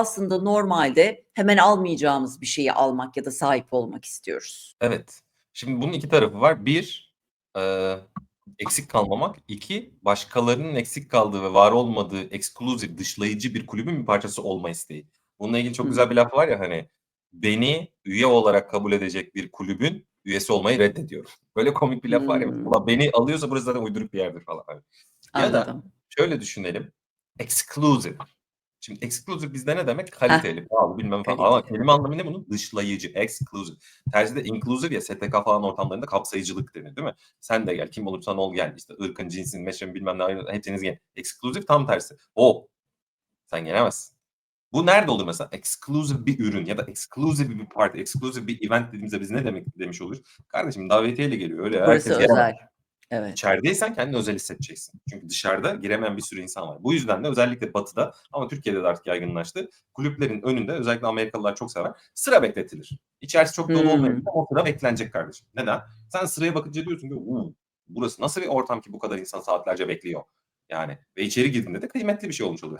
aslında normalde hemen almayacağımız bir şeyi almak ya da sahip olmak istiyoruz. Evet. Şimdi bunun 2 tarafı var. 1, eee, eksik kalmamak. 2, başkalarının eksik kaldığı ve var olmadığı exclusive, dışlayıcı bir kulübün bir parçası olma isteği. Bununla ilgili çok Hımm. güzel bir laf var ya, hani, beni üye olarak kabul edecek bir kulübün üyesi olmayı reddediyorum. Böyle komik bir laf var ya. Hımm. Ulan beni alıyorsa burası zaten uyduruk bir yerdir falan hani. Ya da Anladım. şöyle düşünelim. Exclusive. Şimdi exclusive bizde ne demek? Kaliteli, pahalı bilmem falan ama kelime anlamı ne bunun? Dışlayıcı, exclusive. Terzide inclusive ya STK falan ortamlarında kapsayıcılık denir değil mi? Sen de gel, kim olursan ol gel. İşte ırkın, cinsin, meşrebin bilmem ne ayrı hepiniz gelin. Exclusive tam tersi. O. Sen gelemezsin. Bu nerede olur mesela? Exclusive bir ürün ya da exclusive bir parti, exclusive bir event dediğimizde biz ne demek demiş oluruz? Kardeşim davetiyeyle geliyor. Öyle Burası herkes gelemez. Evet. İçerideysen kendini özel hissedeceksin. Çünkü dışarıda giremeyen bir sürü insan var. Bu yüzden de özellikle Batı'da ama Türkiye'de de artık yaygınlaştı. Kulüplerin önünde özellikle Amerikalılar çok sever. Sıra bekletilir. İçerisi çok dolu olmayabilir Hımm. ama o sıra beklenecek kardeşim. Neden? Sen sıraya bakınca diyorsun ki "U, burası nasıl bir ortam ki bu kadar insan saatlerce bekliyor?" Yani ve içeri girdiğinde de kıymetli bir şey olmuş oluyor.